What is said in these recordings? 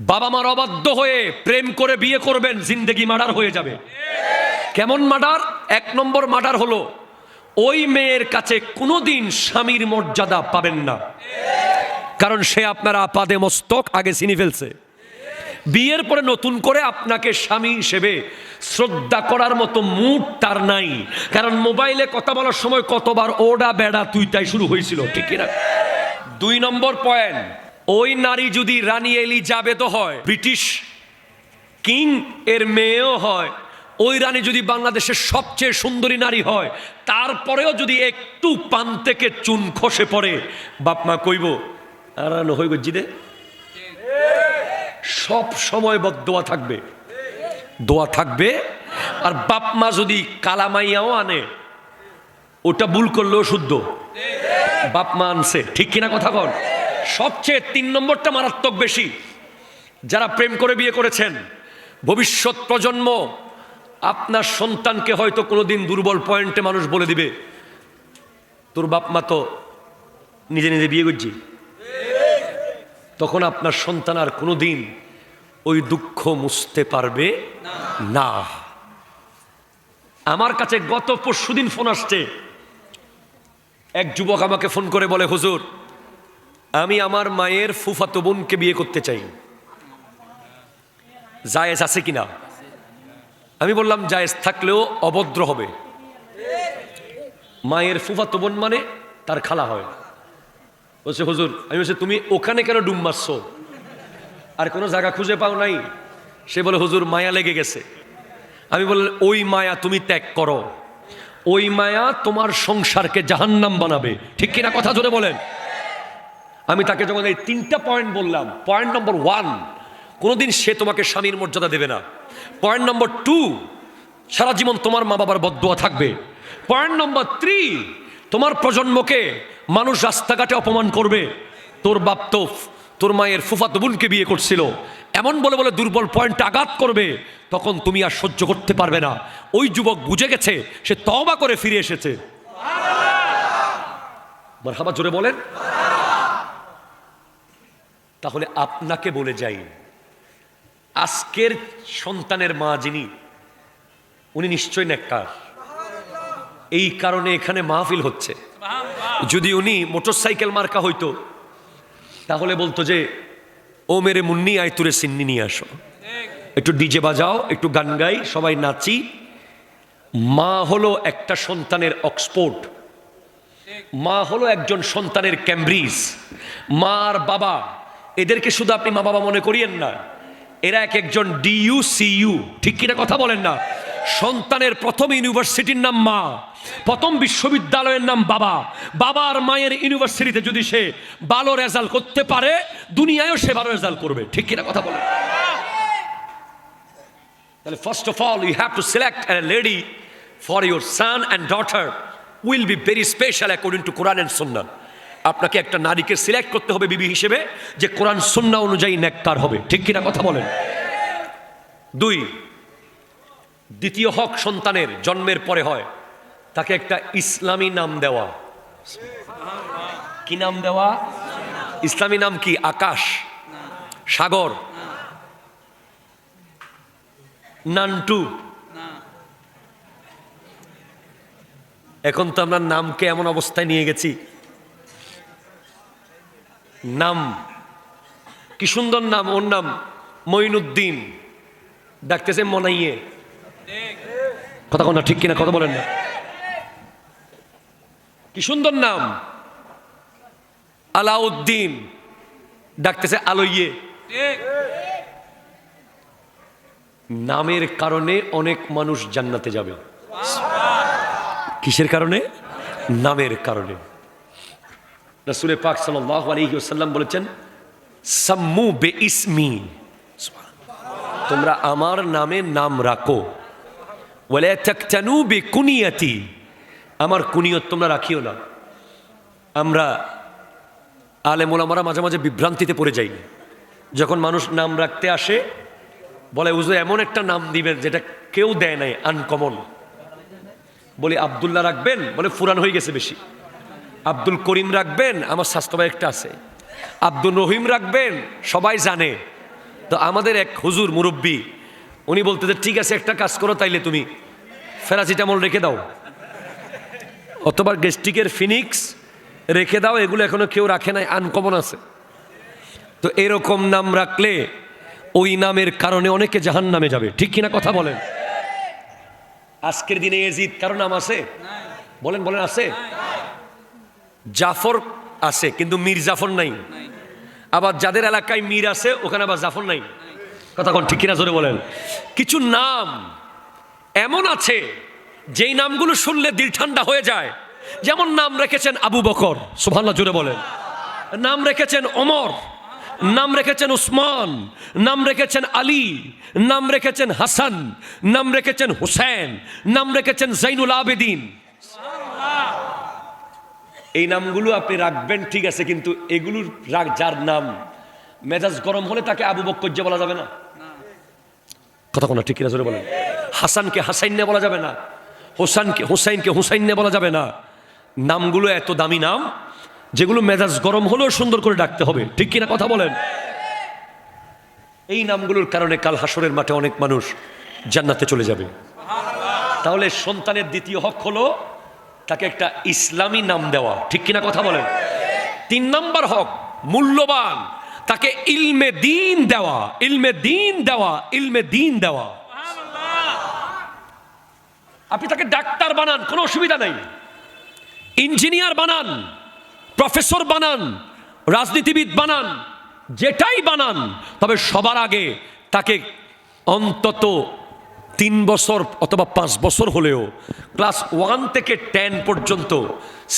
বাবা মার অবাধ্য হয়ে প্রেম করে বিয়ে করবেন, জিন্দেগি মার্ডার হয়ে যাবে। কেমন মার্ডার? এক নম্বর মার্ডার হলো, ওই মেয়ের কাছে কোনোদিন স্বামীর মর্যাদা পাবেন না। কারণ সে আপনার আপাদে মস্তক, আগে চিনি ফেলছে। বিয়ের পরে নতুন করে আপনাকে স্বামী হিসেবে শ্রদ্ধা করার মতো মুড তার নাই। কারণ মোবাইলে কথা বলার সময় কতবার ওডা বেড়া তুই তাই শুরু হয়েছিল, ঠিক না দুই নম্বর পয়েন্ট ওই নারী যদি রানী এলিজাবেথও হয়, ব্রিটিশ কিং এর মেয়েও হয়, ওই রানী যদি বাংলাদেশের সবচেয়ে সুন্দরী নারী হয়, তারপরেও যদি একটু পান থেকে চুন খসে পড়ে বাপমা কইব, আর হইব জিদে। সব সময় বদ দোয়া থাকবে। দোয়া থাকবে, আর বাপ মা যদি কালামাইয়াও আনে, ওটা ভুল করলেও শুদ্ধ। বাপ মা আনছে, ঠিক কিনা কথা কন সবচেয়ে তিন নম্বরটা মারাত্মক বেশি। যারা প্রেম করে বিয়ে করেছেন, ভবিষ্যৎ প্রজন্ম, আপনার সন্তানকে হয়তো কোনোদিন দুর্বল পয়েন্টে মানুষ বলে দিবে, তোর বাপ মা তো নিজে নিজে বিয়ে করছি। তখন আপনার সন্তান আর কোনোদিন ওই দুঃখ মুছতে পারবে না। আমার কাছে গত পরশুদিন ফোন আসছে। এক যুবক আমাকে ফোন করে বলে, হুজুর আমি আমার মায়ের ফুফাতো বোনকে বিয়ে করতে চাই। জায়েজ আছে কিনা? আমি বললাম, জায়েজ থাকলেও অভদ্র হবে। মায়ের ফুফাতো বোন মানে তার খালা হয়। বলছে, হুজুর, আমি বলছি, তুমি ওখানে কেন ডুম মারছো? আর কোনো জায়গা খুঁজে পাও নাই? সে বলে, হুজুর, মায়া লেগে গেছে। আমি বললাম, ওই মায়া তুমি ত্যাগ করো। ওই মায়া তোমার সংসারকে জাহান্নাম বানাবে। ঠিক কিনা কথা জোরে বলেন? আমি তাকে যখন এই তিনটা পয়েন্ট বললাম পয়েন্ট নম্বর ওয়ান কোনোদিন সে তোমাকে স্বামীর মর্যাদা দেবে না। পয়েন্ট নম্বর টু সারা জীবন তোমার মা বাবার বদুয়া থাকবে। পয়েন্ট নম্বর থ্রি তোমার প্রজন্মকে মানুষ রাস্তাঘাটে অপমান করবে। তোর বাপ তোর মায়ের ফুফাতো বোনকে বিয়ে করছিল। এমন বলে বলে দুর্বল পয়েন্ট আঘাত করবে, তখন তুমি আর সহ্য করতে পারবে না। ওই যুবক বুঝে গেছে, সে তবা করে ফিরে এসেছে। মারহাবা জোরে বলেন। তাহলে আপনাকে বলে যাই, আজকের সন্তানের মা যিনি, উনি নিশ্চয় নেককার। এই কারণে এখানে মাহফিল হচ্ছে। যদি উনি মোটরসাইকেল মার্কা হইতো, তাহলে বলতো যে, ও মেরে মুন্নি, আয় তুরে সিন্নি নিয়ে আসো। একটু ডিজে বাজাও, একটু গান গাই, সবাই নাচি। মা হলো একটা সন্তানের অক্সফোর্ড। মা হলো একজন সন্তানের ক্যামব্রিজ। মা আর বাবা এদেরকে শুধু আপনি মা বাবা মনে করিয়েন না, এরা এক একজন ডিইউ সিইউ ঠিক কিনা কথা বলেন না? সন্তানের প্রথম ইউনিভার্সিটির নাম মা, প্রথম বিশ্ববিদ্যালয়ের নাম বাবা। বাবা আর মায়ের ইউনিভার্সিটিতে যদি সে ভালো রেজাল্ট করতে পারে, দুনিয়ায়ও সে ভালো রেজাল্ট করবে, ঠিক কিনা কথা বলেন? তাহলে first of all you have to select a lady for your son and daughter will be very special according to Quran and sunnah আপনাকে একটা নারীকে সিলেক্ট করতে হবে বিবি হিসেবে যে কোরআন, সুন্না অনুযায়ী নেককার হবে। ঠিক কিনা কথা বলেন? দুই, দ্বিতীয় হক সন্তানের জন্মের পরে হয়। তাকে একটা ইসলামী নাম দেওয়া। কি নাম দেওয়া? ইসলামী নাম কি? আকাশ, সাগর, নান্টু। এখন তো আমরা নামকে এমন অবস্থায় নিয়ে গেছি। নাম। কি সুন্দর নাম, ওর নাম মঈনুদ্দিন। ডাকতেছে মনাইয়ে। কথা কথা ঠিক কিনা কথা বলেন না। কি সুন্দর নাম। আলাউদ্দিন। ডাকতেছে আলোইয়ে। নামের কারণে অনেক মানুষ জান্নাতে যাবে। কিসের কারণে? নামের কারণে। রসুল পাক সাল্লাহ আলহিউসাল্লাম বলেছেন, সাম্মু বে ইসমি তোমরা আমার নামে নাম রাখো। বলে তাকতানু বে কুনিয়াতি আমার কুনিয়ত তোমরা রাখিও না। আমরা আলেমোলামারা মাঝে মাঝে বিভ্রান্তিতে পড়ে যাই। যখন মানুষ নাম রাখতে আসে, বলে উজু এমন একটা নাম দিবেন যেটা কেউ দেয় নাই, আনকমন। বলি, আবদুল্লাহ রাখবেন? বলে, ফুরান হয়ে গেছে বেশি। আব্দুল করিম রাখবেন, আমার স্বাস্থ্য ভাই একটা আছে। আব্দুল রহিম রাখবেন, সবাই জানে। তো আমাদের এক হুজুর, মুরব্বী, উনি বলতে যে, ঠিক আছে, একটা কাজ করো তাইলে তুমি ফেরাসিটামল রেখে দাও। অথবা গেস্টিকের ফিনিক্স রেখে দাও, এগুলো এখনও কেউ রাখে নাই, আনকমন আছে। তো এরকম নাম রাখলে ওই নামের কারণে অনেকে জাহান নামে যাবে। ঠিক কিনা কথা বলেন? আজকের দিনে এজিদ কারও নাম আছে? বলেন বলেন, আছে? জাফর আছে, কিন্তু মীর জাফর নাই। আবার যাদের এলাকায় মীর আছে, ওখানে আবার জাফর নাই। কথা কোন ঠিক কিনা জোরে বলেন। কিছু নাম এমন আছে, যেই নামগুলো শুনলে দিল ঠান্ডা হয়ে যায়। যেমন নাম রেখেছেন আবু বকর সুভান্না জুড়ে বলেন। নাম রেখেছেন অমর নাম রেখেছেন উসমান, নাম রেখেছেন আলী, নাম রেখেছেন হাসান, নাম রেখেছেন হুসেন, নাম রেখেছেন জাইনুল আবেদিন। এই নামগুলো আপনি রাখবেন, ঠিক আছে, কিন্তু এগুলোর রাখ- যার নাম, মেজাজ গরম হলে তাকে আবু বক্কর যে বলা যাবে না? কথা কোনো ঠিক কিনা জোরে বলেন? হাসানকে হাসাইন্নে বলা যাবে না, হোসানকে, হোসাইনকে হুসাইন্নে বলা যাবে না। নামগুলো এত দামি নাম, যেগুলো মেজাজ গরম হলেও সুন্দর করে ডাকতে হবে, ঠিক কিনা কথা বলেন? এই নামগুলোর কারণে কাল হাসরের মাঠে অনেক মানুষ জান্নাতে চলে যাবে। তাহলে সন্তানের দ্বিতীয় হক হলো তাকে একটা ইসলামী নাম দেওয়া। ঠিক কিনা কথা বলেন? তিন নম্বর হক, মূল্যবান। তাকে ইলমে দিন দেওয়া, ইলমে দিন দেওয়া, ইলমে দিন দেওয়া। আপনি তাকে ডাক্তার বানান, কোনো অসুবিধা নেই। ইঞ্জিনিয়ার বানান, প্রফেসর বানান, রাজনীতিবিদ বানান, যেটাই বানান, তবে সবার আগে তাকে অন্তত তিন বছর অথবা পাঁচ বছর হলেও, ক্লাস ওয়ান থেকে টেন পর্যন্ত,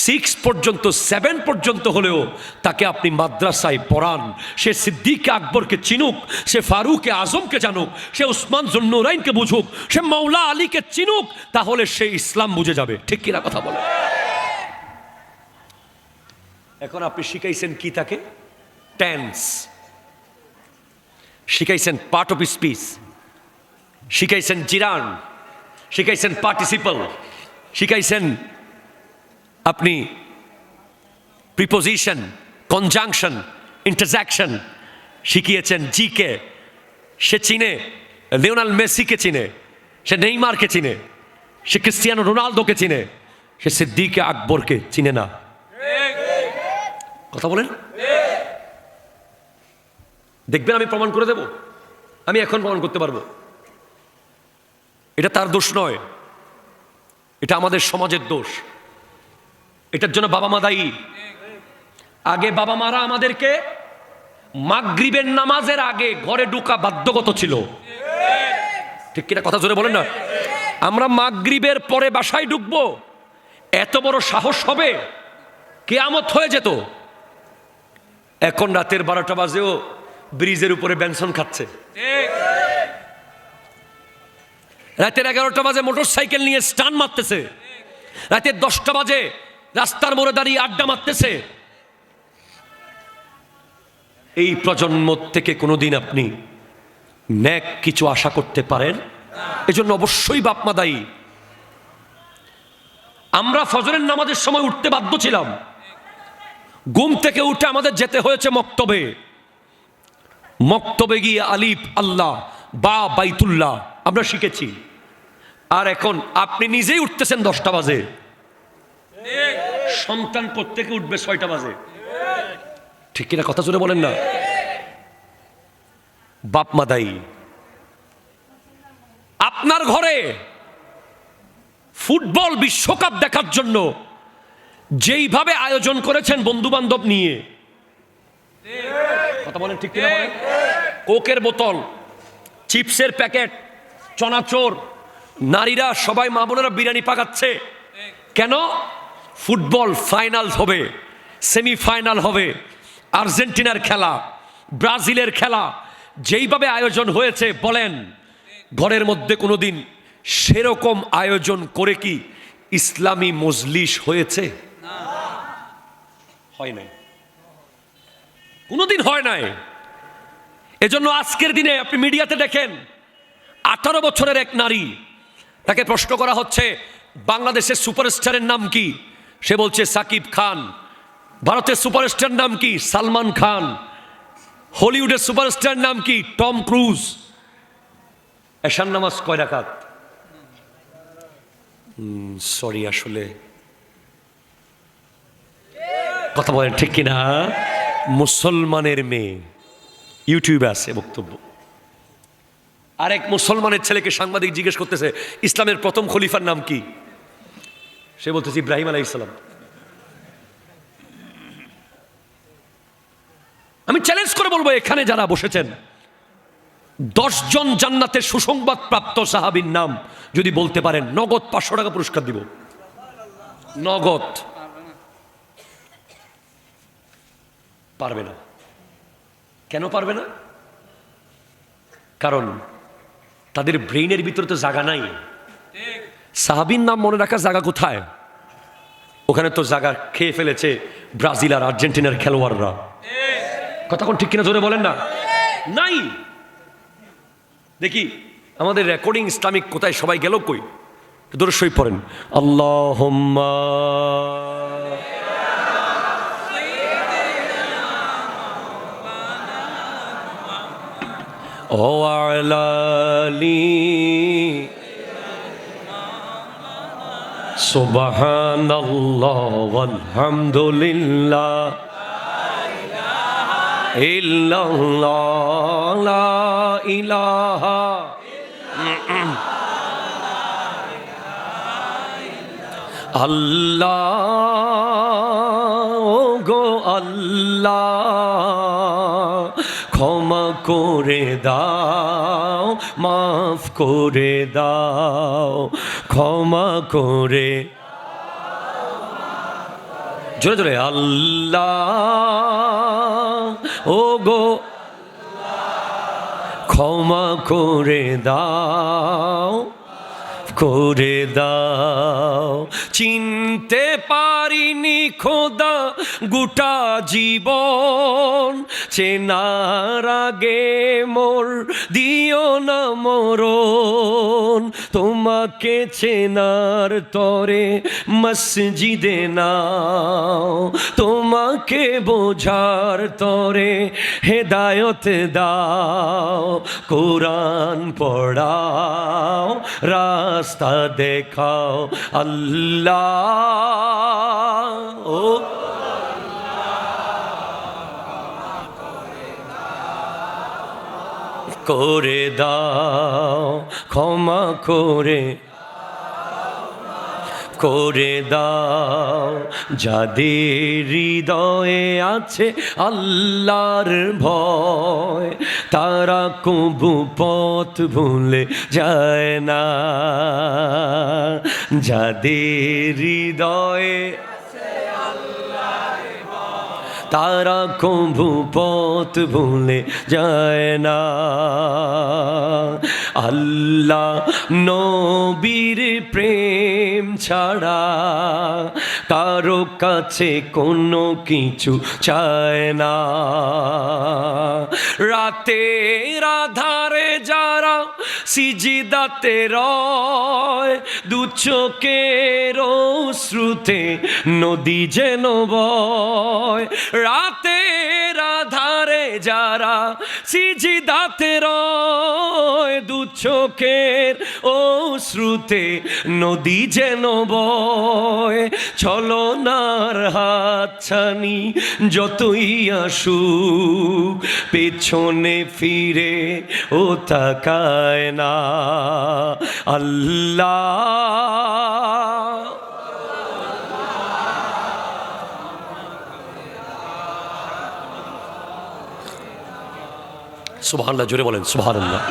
সিক্স পর্যন্ত, সেভেন পর্যন্ত হলেও তাকে আপনি মাদ্রাসায় পড়ান। সে সিদ্দিক আকবরকে চিনুক, সে ফারুক আজমকে জানুক, সে উসমান জন্নুরাইনকে বুঝুক, সে মৌলা আলীকে চিনুক, তাহলে সে ইসলাম বুঝে যাবে। ঠিক কিনা কথা বলে? এখন আপনি শিখাইছেন কি তাকে? টেন্স শিখাইছেন পার্ট অফ স্পিচ শিখাইছেন জিরান শিখাইছেন পার্টিসিপল শিখাইছেন আপনি প্রিপোজিশন কনজাংশন ইন্টারজ্যাকশন শিখিয়েছেন জিকে সে চিনে লিওনাল মেসিকে চিনে সে নেইমারকে চিনে সে ক্রিস্টিয়ানো রোনালদোকে চিনে সে সিদ্দিকে আকবরকে চিনে না কথা বলেন দেখবেন আমি প্রমাণ করে দেব আমি এখন প্রমাণ করতে পারব এটা তার দোষ নয়। এটা আমাদের সমাজের দোষ। এটার জন্য বাবা মা দায়ী। আগে বাবা মারা আমাদেরকে মাগরিবের নামাজের আগে ঘরে ঢুকা বাধ্যগত ছিল। ঠিক কিনা কথা জোরে বলেন না? আমরা মাগরিবের পরে বাসায় ঢুকবো। এত বড় সাহস হবে, কেয়ামত হয়ে যেত। এখন রাতের বারোটা বাজেও ব্রিজের উপরে বেনসন খাচ্ছে। রাতের এগারোটা বাজে মোটর সাইকেল নিয়ে স্টান মারতেছে। রাতের দশটা বাজে রাস্তার মোড়ে দাঁড়িয়ে আড্ডা মারতেছে। এই প্রজন্ম থেকে কোনোদিন আপনি ন্যাক কিছু আশা করতে পারেন? এজন্য অবশ্যই বাপমা দায়ী। আমরা ফজরের নামাজের সময় উঠতে বাধ্য ছিলাম। ঘুম থেকে উঠে আমাদের যেতে হয়েছে মক্তবে। মক্তবে গিয়ে আলিফ, আল্লাহ, বা বাইতুল্লাহ। আমরা শিখেছি। আর এখন আপনি নিজেই উঠতেছেন দশটা বাজে। সন্তান প্রত্যেকে উঠবে ছয়টা বাজে। ঠিক কিনা কথা জোরে বলেন না? বাপ মা দায়ী। আপনার ঘরে ফুটবল বিশ্বকাপ দেখার জন্য যেইভাবে আয়োজন করেছেন বন্ধু বান্ধব নিয়ে। কথা বলেন ঠিক কিনা কোকের বোতল, চিপসের প্যাকেট চনাচোর, নারীরা সবাই মা বোনেরা বিরিয়ানি পাকাচ্ছে। কেন? ফুটবল ফাইনাল হবে, সেমিফাইনাল হবে, আর্জেন্টিনার খেলা, ব্রাজিলের খেলা, যেইভাবে আয়োজন হয়েছে, বলেন, ঘরের মধ্যে কোনোদিন সেরকম আয়োজন করে কি ইসলামী মজলিস হয়েছে? হয় নাই। কোনোদিন হয় নাই। এজন্য আজকের দিনে আপনি মিডিয়াতে দেখেন আঠারো বছরের এক নারী, তাকে প্রশ্ন করা হচ্ছে, বাংলাদেশের সুপারস্টারের নাম কি? সে বলছে, সাকিব খান। ভারতের সুপারস্টার নাম কি? সালমান খান। হলিউডের সুপারস্টার নাম কি? Tom cruise. এশান নামাজ কয় রাকাত? সরি, আসলে কথা বলেন ঠিক কিনা? মুসলমানের মেয়ে। ইউটিউবে আছে বক্তব্য। আরেক মুসলমানের ছেলেকে সাংবাদিক জিজ্ঞেস করতেছে, ইসলামের প্রথম খলিফার নাম কি? সে বলতেছে, ইব্রাহিম আলাই ইসলাম আমি চ্যালেঞ্জ করে বলব, এখানে যারা বসেছেন দশজন জান্নাতের সুসংবাদ প্রাপ্ত সাহাবীর নাম যদি বলতে পারেন, নগদ পাঁচশো টাকা পুরস্কার দিব। নগদ। পারবে না। কেন পারবে না? কারণ তাদের ব্রেইনের ভিতরে তো জায়গা নাই। সাহাবির নাম মনে রাখার জায়গা কোথায়? ওখানে তো জায়গা খেয়ে ফেলেছে ব্রাজিল আর আর্জেন্টিনার খেলোয়াড়রা। কথা কোন ঠিক কিনা জোরে বলেন না? নাই। দেখি, আমাদের রেকর্ডিং ইসলামিক কোথায়? সবাই গেল কই? দূরে সই পড়েন। আল্লাহ ও আলালি। সুবহানাল্লাহ ওয়ালহামদুলিল্লাহ। ইল্লাল্লাহ লা ইলাহা। আল্লাহ গো আল্লাহ। ক্ষমা করে দাও, মাফ করে দাও, ক্ষমা করে জোরে জোরে, আল্লাহ ও গো ক্ষমা করে দাও করে দাও। চিনতে পারিনি খোদা গোটা জীবন। চেনার আগে মোর দিও না মরণ। তোমাকে চেনার তরে মসজিদে নাও। তোমাকে বোঝার তরে হেদায়ত দাও, কোরআন পড়াও, রাস্তা দেখাও, আল্লাহ। ও করে দাও, ক্ষমা করে করে দাও। যাদের হৃদয়ে আছে আল্লাহর ভয়, তারা কবু পথ ভুলে যায় না। যাদের হৃদয়ে তারা কবু পথ ভুলে যায় না। আল্লাহ নবীর প্রেম ছাড়া কারও কাছে কোনো কিছু চায় না। রাতে রাধারে যারা সিজিদাতে রয়, দু চোখের শ্রুতে নদী যেন বয়। রাতে যারা সিজিদাতে রয় দু চোখের ও শ্রুতে নদী যেন বয়, ছলনার হাতছানি যতই আসুক, পেছনে ফিরে ও তাকায় না। আল্লাহ সুবহানাল্লাহ জোরে বলেন সুবহানাল্লাহ।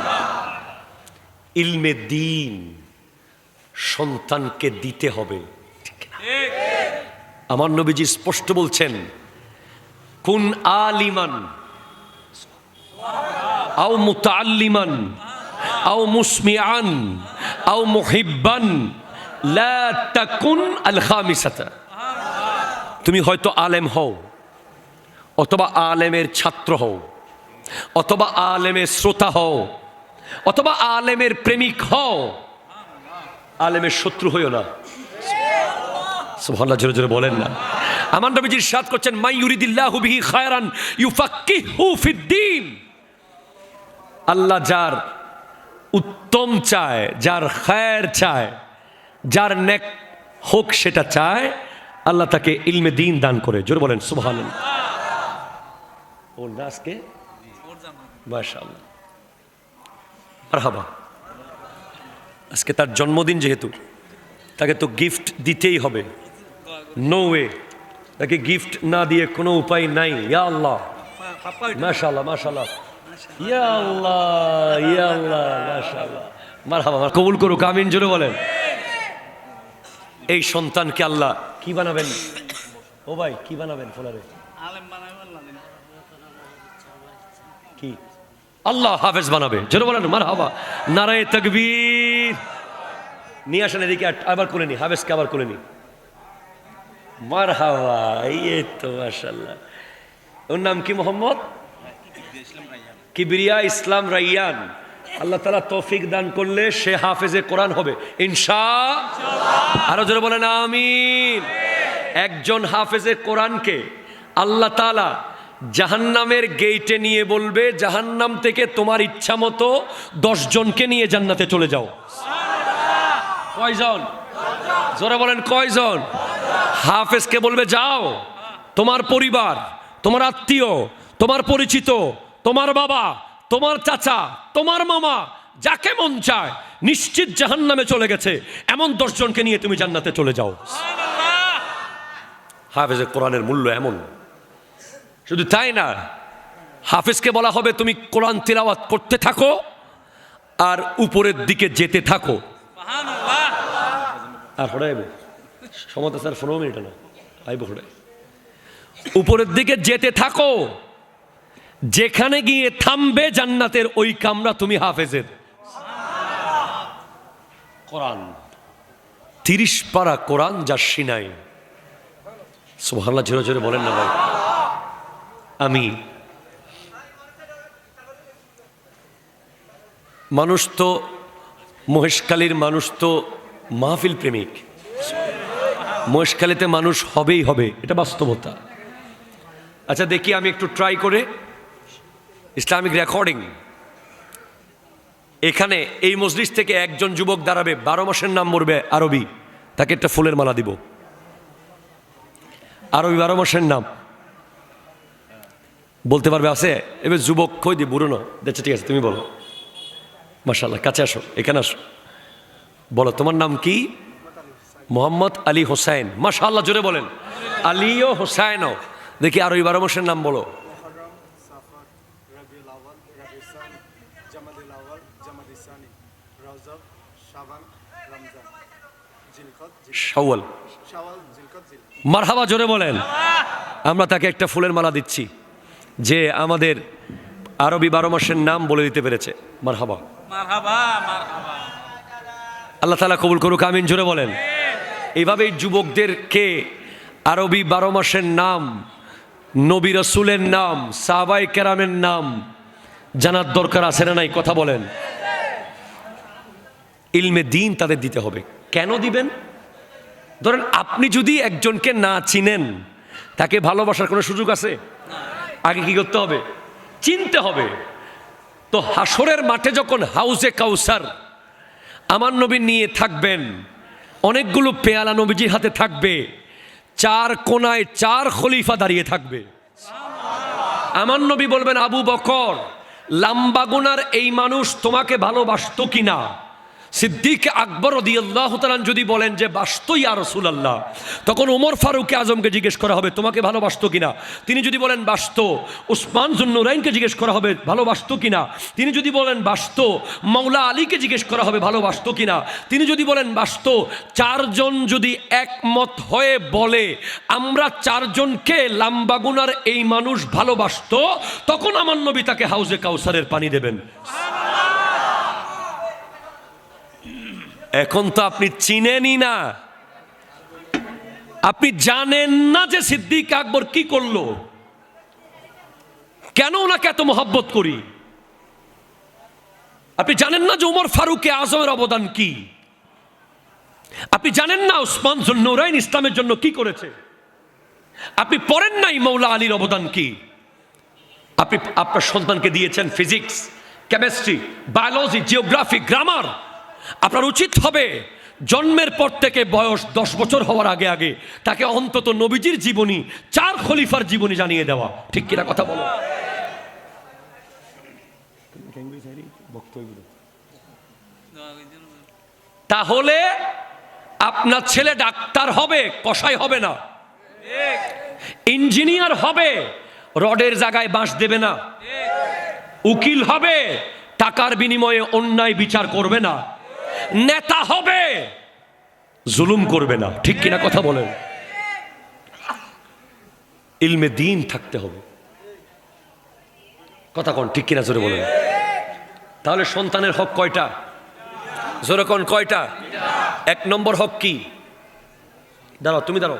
ইলমে দিন সন্তানকে দিতে হবে। ঠিক আমার নবীজি স্পষ্ট বলছেন কুন আলিমান আও মুতাল্লিমান আও মুসমিআন আও মুহিব্বান লা তাকুন আল খামিসাতা। তুমি হয়তো আলেম হও অথবা আলেমের ছাত্র হও অথবা আলেমের শ্রোতা হও, অথবা আলেমের প্রেমিক হও। আলেমের শত্রু হইও না। সুবহানাল্লাহ, জোরে জোরে বলেন না। আমার নবীজির সাথ করছেন মাই ইউরিদিল্লাহু বিহি খায়রান ইউফাক্কিহু ফিদ্দিন। আল্লাহ যার উত্তম চায়, যার খায়ের চায়, যার নেক হোক সেটা চায়, আল্লাহ তাকে ইলমে দিন দান করে। জোর বলেন সুবহান ও না মাশাআল্লাহ। মারহাবা। আজকে তার জন্মদিন যেহেতু, তাকে তো গিফট দিতেই হবে। নো ওয়ে তাকে গিফট না দিয়ে কোনো উপায় নাই। ইয়া আল্লাহ। মাশাআল্লাহ মাশাআল্লাহ। ইয়া আল্লাহ ইয়া আল্লাহ, মাশাআল্লাহ। মারহাবা মার কবুল করুক, আমিন, জোরে বলেন। এই সন্তানকে আল্লাহ কি বানাবেন? ও ভাই, কি বানাবেন ফোলারে? কি আল্লাহ হাফেজ বানাবে। জোরে বলেন মার হাবা নারায় তকবীর। নিয়ে আসেন এদিকে আবার করে নি, হাফেজকে আবার করে নি। মার হাওয়া তো মাশাল্লাহ ওর নাম কি, মোহাম্মদ? কিবরিয়া ইসলাম রাইয়ান। আল্লাহ তালা তৌফিক দান করলে সে হাফেজে কোরআন হবে। ইনশা আরও জোরে বলেন, আমিন। একজন হাফেজে কোরআনকে আল্লাহ তালা জাহান্নামের গেইটে নিয়ে বলবে, জাহান্নাম থেকে তোমার ইচ্ছা মতো দশজনকে নিয়ে জান্নাতে চলে যাও। কয়জন? জোরে বলেন, কয়জন? হাফেজকে বলবে, যাও। তোমার পরিবার, তোমার আত্মীয়, তোমার পরিচিত, তোমার বাবা, তোমার চাচা, তোমার মামা, যাকে মন চায়, নিশ্চিত জাহান নামে চলে গেছে। এমন দশজনকে নিয়ে তুমি জান্নাতে চলে যাও। হাফেজের কোরআনের মূল্য এমন। শুধু তাই না, হাফেজকে বলা হবে তুমি কোরআন তিলাওয়াত করতে থাকো আর উপরের দিকে যেতে থাকো। আর সমতা স্যার মিনিট না আইব উপরের দিকে যেতে থাকো, যেখানে গিয়ে থামবে জান্নাতের ওই কামরা তুমি হাফেজের। কোরআন, তিরিশ পারা কোরআন যা সিনাই। সোহাল্লা ঝেড়ে ঝেড়ে বলেন না ভাই। আমি মানুষ তো মহেশকালীর মানুষ তো মাহফিল প্রেমিক। মহেশকালীতে মানুষ হবেই হবে, এটা বাস্তবতা। আচ্ছা দেখি আমি একটু ট্রাই করে ইসলামিক রেকর্ডিং এখানে এই মজলিস থেকে একজন যুবক দাঁড়াবে, বারো মাসের নাম মরবে আরবি। তাকে একটা ফুলের মালা দিব। আরবি বারো মাসের নাম। বলতে পারবে আছে? এবার যুবক কই দি বুড়ো না আচ্ছা, দেখছে ঠিক আছে তুমি বলো। মাসাল্লাহ কাছে আসো এখানে আসো। বলো তোমার নাম কি? মোহাম্মদ আলী হোসাইন। মাসাল্লাহ জোরে বলেন। আলীও হোসাইনও। দেখি আর ওই বারো মাসের নাম বলো। মারহাবা জোরে বলেন। আমরা তাকে একটা ফুলের মালা দিচ্ছি। যে আমাদের আরবি বারো মাসের নাম বলে দিতে পেরেছে। মারহাবা। আল্লাহ তালা কবুল করুক আমিন জোরে বলেন। এইভাবেই যুবকদেরকে আরবি বারো মাসের নাম নবী রসুলের নাম সাহাবাই কেরামের নাম জানার দরকার আছে না নাই? কথা বলেন। ইলমে দিন তাদের দিতে হবে। কেন দিবেন? ধরেন আপনি যদি একজনকে না চিনেন তাকে ভালোবাসার কোনো সুযোগ আছে? আগে কি করতে হবে? চিনতে হবে। তো হাসরের মাঠে যখন হাউজে কাউসার, আমার নবী নিয়ে থাকবেন, অনেকগুলো পেয়ালা নবীজির হাতে থাকবে, চার কোনায় চার খলিফা দাঁড়িয়ে থাকবে। আমার নবী বলবেন, আবু বকর লাম্বাগুনার এই মানুষ তোমাকে ভালোবাসতো কিনা? সিদ্দিক আকবর দিয়াল্লাহ তালান যদি বলেন যে বাস্তই আর রসুলাল্লাহ তখন ওমর ফারুককে আজমকে জিজ্ঞেস করা হবে, তোমাকে ভালোবাসতো কিনা? তিনি যদি বলেন, বাস্ত উসমান জুন্নুরাইনকে জিজ্ঞেস করা হবে, ভালোবাসতো কিনা? তিনি যদি বলেন, বাস্ত মৌলা আলীকে জিজ্ঞেস করা হবে, ভালোবাসতো কিনা? তিনি যদি বলেন, বাস্ত চারজন যদি একমত হয়ে বলে, আমরা চারজনকে লাম্বাগুনার এই মানুষ ভালোবাসতো তখন আমার নবী তাকে হাউজে কাউসারের পানি দেবেন। এখন তো আপনি চিনেনই না। আপনি জানেন না যে সিদ্দিক আকবর কি করল। কেন ওনাকে এত মহব্বত করি? আপনি জানেন না যে উমর ফারুকে আজমের অবদান কি? আপনি জানেন না ওসমান জন্নুরাইন ইসলামের জন্য কি করেছে? আপনি পড়েন নাই মৌলা আলীর অবদান কি? আপনি আপনার সন্তানকে দিয়েছেন physics, chemistry, biology, geography, grammar. আপনার উচিত হবে জন্মের পর থেকে বয়স দশ বছর হওয়ার আগে আগে তাকে অন্তত নবীজির জীবনী, চার খলিফার জীবনী জানিয়ে দেওয়া। ঠিক কিনা কথা বলো। তাহলে আপনার ছেলে ডাক্তার হবে কষাই হবে না। ইঞ্জিনিয়ার হবে, রডের জায়গায় বাঁশ দেবে না। উকিল হবে, টাকার বিনিময়ে অন্যায় বিচার করবে না। নেতা হবে। জুলুম করবে না। ঠিক কিনা কথা বলেন। ইলমে দিন থাকতে হবে। কথা কোন, ঠিক কিনা জোরে বলেন। তাহলে সন্তানের হক কয়টা? জোরে কোন, কয়টা? এক নম্বর হক কি? দাঁড়াও, তুমি দাঁড়াও।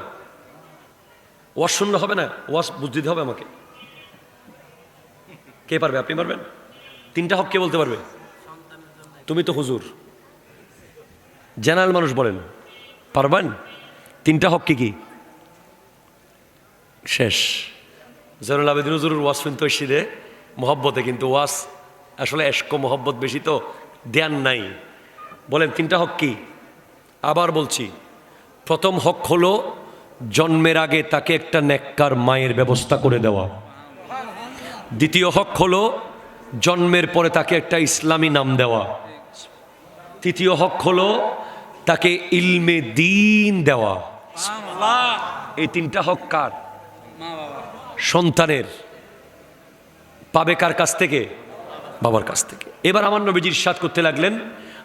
ওয়াশ শূন্য হবে না? ওয়াশ বুঝ দিতে হবে আমাকে। কে পারবে? আপনি পারবেন? তিনটা হক কে বলতে পারবে? তুমি তো হুজুর। জেনারেল মানুষ বলেন, পারবেন? তিনটা হক কি কি? শেষ। জেনারেল আবেদিন হুজুরের ওয়াশ শুনতে এসেছিলে মহব্বতে, কিন্তু ওয়াশ আসলে এসকো মহব্বত বেশি তো ধ্যান নাই। বলেন, তিনটা হক কি? আবার বলছি, প্রথম হক হলো জন্মের আগে তাকে একটা নেককার মায়ের ব্যবস্থা করে দেওয়া। দ্বিতীয় হক হলো জন্মের পরে তাকে একটা ইসলামী নাম দেওয়া। তৃতীয় হক হলো তাকে ইলমে দিন দেওয়া। এই তিনটা হক কার? সন্তানের। পাবে কার কাছ থেকে? বাবার কাছ থেকে। এবার আমার নবীজির সাথ করতে লাগলেন,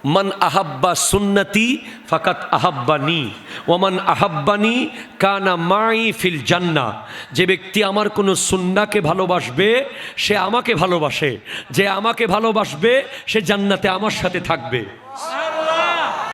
মান আহাব্বা সুন্নতি ফাকাত আহাব্বানি ওমান আহাব্বানি কানা মাই ফিল জান্না। যে ব্যক্তি আমার কোনো সুন্নাকে ভালোবাসবে, সে আমাকে ভালোবাসে। যে আমাকে ভালোবাসবে, সে জান্নাতে আমার সাথে থাকবে।